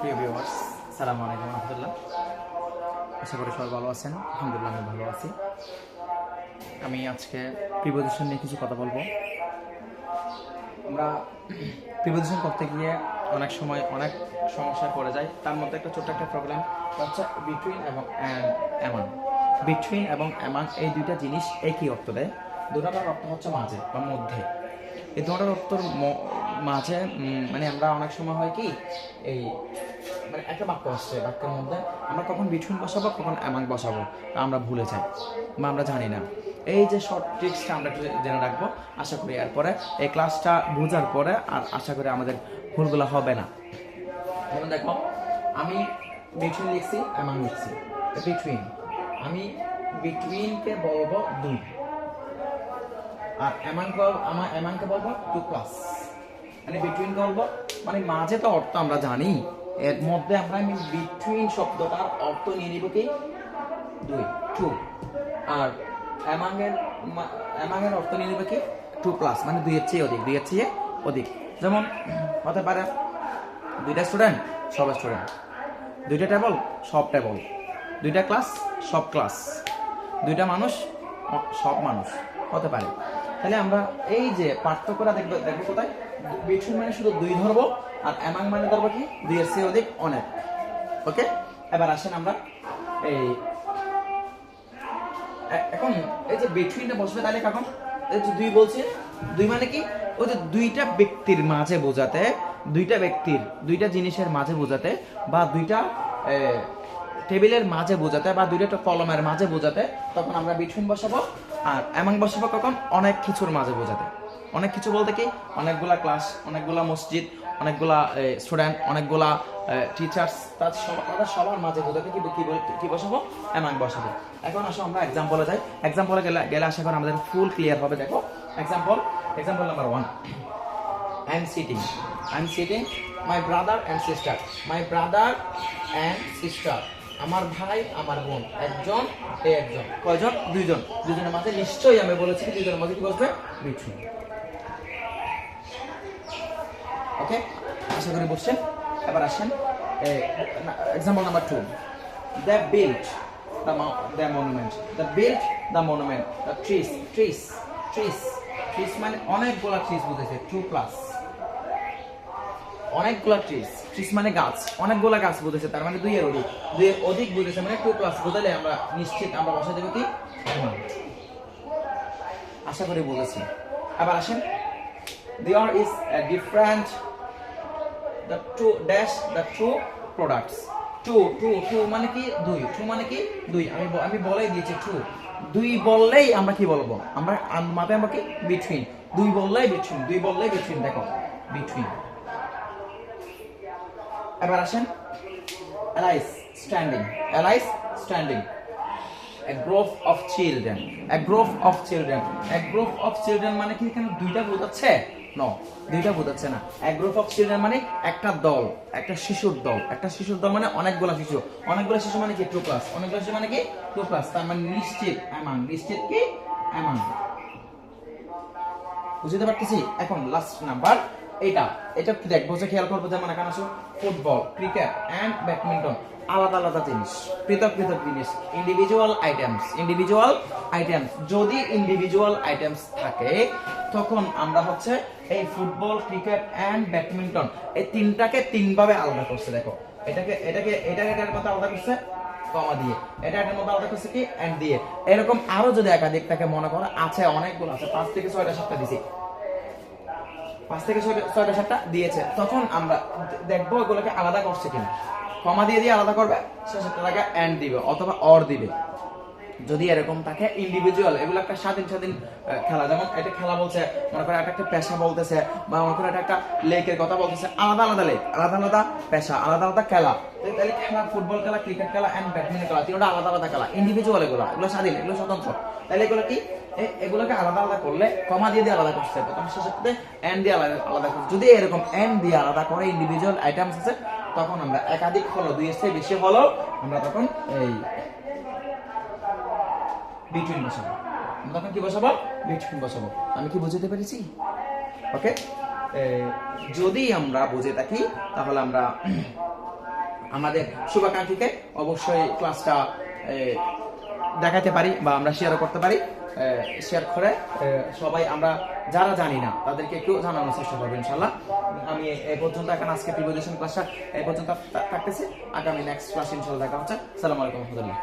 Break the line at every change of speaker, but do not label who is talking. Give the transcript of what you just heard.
প্রিয় ভিউয়ার্স সালাম আলাইকুম রহমতুল্লাহ। আশা করি সবাই ভালো আছেন। আলহামদুলিল্লাহ আমি ভালো আছি। আমি আজকে প্রিপোজিশন নিয়ে কিছু কথা বলব। আমরা প্রিপোজিশন করতে গিয়ে অনেক সময় অনেক সমস্যায় পড়ে যায় তার মধ্যে একটা ছোট্ট একটা প্রবলেম হচ্ছে বিটুইন এবং অ্যামান বিটুইন এবং অ্যামান এই দুইটা জিনিস একই অর্থ দেয়। দুটার অর্থ হচ্ছে মাঝে বা মধ্যে। এই দুটার অর্থর মাঝে মানে আমরা অনেক সময় হয় কি, এই মানে একটা বাক্য আসছে, বাক্যের মধ্যে, আমরা কখন বিটুইন বসাবো, কখন অ্যামাং বসাবো আমরা ভুলে যাই, বা আমরা জানি না। এই যে শর্ট ট্রিক্সটা আমরা একটু জেনে রাখব, আশা করি এরপরে, এই ক্লাসটা বোঝার পরে, আর আশা করি আমাদের ভুলগুলো হবে না। যেমন দেখো, আমি বিটুইন লিখছি অ্যামাং লিখছি বিটুইন আমি বিটুইনকে বলব দুই, আর অ্যামাংকে আমার অ্যামাংকে বলব টু প্লাস মানে বিটুইন বলব মানে মাঝে তো অর্থ আমরা জানি, এর মধ্যে আমরা আমি বিটুইন শব্দটার অর্থ নিয়ে নিব কি? দুই টু আর অ্যামাংয়ের অ্যামাংয়ের অর্থ নিয়ে নিব কি? টু প্লাস মানে দুইয়ের চেয়ে অধিক, দুইয়ের চেয়ে অধিক। যেমন, হতে পারে দুইটা স্টুডেন্ট সব স্টুডেন্ট দুইটা টেবল সব টেবল দুইটা ক্লাস সব ক্লাস দুইটা মানুষ, সব মানুষ, হতে পারে। তাহলে আমরা এই যে পার্থক্যটা দেখব দেখব কোথায়? বিটুইন মানে শুধু দুই ধরবো, আর অ্যামাং মানে ধরবো কি? দুইয়ের চেয়ে অধিক অনেক। ওকে? এবার আসেন আমরা এই এখন এই যে বিটুইনটা বসবে তাহলে কখন এই যে দুই বলছে। দুই মানে কি? ওই যে দুইটা ব্যক্তির মাঝে বোঝাতে, দুইটা ব্যক্তির দুইটা জিনিসের মাঝে বোঝাতে বা দুইটা টেবিলের মাঝে বোঝাতে বা দুইটা একটা কলমের মাঝে বোঝাতে, তখন আমরা বিটুইন বসাবো আর এমন বসাবো কখন অনেক কিছুর মাঝে বোঝাতে অনেক কিছু বলতে কি অনেকগুলা ক্লাস, অনেকগুলা মসজিদ, অনেকগুলা স্টুডেন্ট অনেকগুলা টিচার্স তার তাদের সবার মাঝে বোঝাতে কি কি বসাবো এমন বসাবো এখন আসো আমরা এক্সাম্পলে যাই এক্সাম্পলে গেলে গেলে আশা করি আমাদের ফুল ক্লিয়ার হবে দেখো example example number one I am sitting. I am sitting. My brother and sister. My brother and sister. আমার ভাই, আমার বোন, একজন, এ একজন। কয়জন? দুইজন। দুজনের মাঝে নিশ্চয়ই আমি বলেছি দুজনের মাঝে কি বসবে? বিটুইন ওকে? আশা করি বসছেন। এবার আসেন। Example number two the build the monument the build the monument the trees trees trees trees মানে অনেকগুলা ট্রিস বুঝেছে। টু প্লাস অনেকগুলা ট্রিস ট্রিস মানে গাছ, অনেকগুলা গাছ বুঝেছে, তার মানে দুইয়ের অধিক। দুইয়ের অধিক বুঝেছে মানে টু প্লাস বুঝালে আমরা নিশ্চিত আমরা বসা দেবো কি? আশা করি বুঝেছি। আবার আসেন। There is different, the two dash, the two products two two two মানে কি? দুই। টু মানে কি? দুই। আমি আমি বলেই দিয়েছি টু দুই বললেই আমরা কি বলব? আমরা আম- মাপে আমরা কি? বিটুইন দুই বললেই বিটুইন দুই বললেই বিটুইন দেখো। বিটুইন এবার আসেন Alice standing Alice standing a group of children. A group of children. A group of children মানে কি এখানে দুইটা বোঝাচ্ছে নো দুইটা বোঝাচ্ছে না। A group of children মানে একটা দল, একটা শিশুর দল। একটা শিশুর দল মানে অনেকগুলা শিশু। অনেকগুলা শিশু মানে কি? টু প্লাস অনেকগুলা শিশু মানে কি? টু প্লাস তার মানে নিশ্চিত অ্যামাং নিশ্চিত কি? অ্যামাং বুঝতে পারতেছি? এখন লাস্ট নাম্বার এটা এটা দেখব যে খেয়াল করব যেমন এখানে আসো ফুটবল, ক্রিকেট অ্যান্ড ব্যাডমিন্টন আলাদা আলাদা জিনিস, পৃথক পৃথক জিনিস ইন্ডিভিজুয়াল আইটেমস ইন্ডিভিজুয়াল আইটেমস যদি ইন্ডিভিজুয়াল আইটেমস থাকে, তখন আমরা হচ্ছে এই ফুটবল, ক্রিকেট অ্যান্ড ব্যাডমিন্টন, এই তিনটাকে তিনভাবে আলাদা করছে, দেখো। এটাকে এটাকে এটাকে এটার মধ্যে আলাদা করছে কমা দিয়ে, এটা এটার মধ্যে আলাদা করছে কি এন্ড দিয়ে। এরকম আরও যদি একাধিক তাকে মনে করো, আছে অনেকগুলো, আছে পাঁচ থেকে ছয়টা সাতটা দিছি। পাঁচ থেকে ছয়টা সাতটা দিয়েছে। তখন আমরা দেখব এগুলোকে আলাদা করছে কিনা। কমা দিয়ে দিয়ে আলাদা করবে সে টাকা অ্যান্ড দিবে অথবা অর দিবে। যদি এরকম থাকে ইন্ডিভিজুয়াল এগুলো একটা স্বাধীন স্বাধীন খেলা। যেমন এটা খেলা বলছে, মনে করে একটা একটা পেশা বলতেছে, বা মনে করে একটা একটা লেকের কথা বলতেছে, আলাদা আলাদা লেক, আলাদা আলাদা পেশা, আলাদা আলাদা খেলা। তাহলে খেলা, ফুটবল খেলা, ক্রিকেট খেলা এন্ড ব্যাডমিন্টন খেলা, তিনটা আলাদা আলাদা খেলা ইন্ডিভিজুয়াল এগুলো এগুলো স্বাধীন, এগুলো স্বতন্ত্র। তাহলে এগুলো কি? এগুলোকে আলাদা আলাদা করলে কমা দিয়ে দিয়ে আলাদা করছে তখন শেষের এন্ড দিয়ে আলাদা আলাদা করতে যদি এরকম এন্ড দিয়ে আলাদা করে ইন্ডিভিজুয়াল আইটেমস আছে, তখন আমরা একাধিক হলো দুই চেয়ে বেশি হলো, আমরা তখন এই বিটুইন বসাবো। তখন কি বসাবো? বিটুইন বসাবো। আমি কি বুঝতে পেরেছি? ওকে যদি আমরা বুঝে থাকি, তাহলে আমরা আমাদের শুভাকাঙ্ক্ষীকে অবশ্যই ক্লাসটা দেখাতে পারি বা আমরা শেয়ারও করতে পারি। শেয়ার করে সবাই আমরা যারা জানি না, তাদেরকে একটু জানানোর চেষ্টা করব ইনশাল্লাহ আমি এ পর্যন্ত এখন আজকে প্রিপোজিশন ক্লাসটা এই পর্যন্ত থাকতেছি। আগামী নেক্সট ক্লাস ইনশাল্লাহ দেখা হচ্ছে। সালাম আলাইকুম রহমতুল্লাহ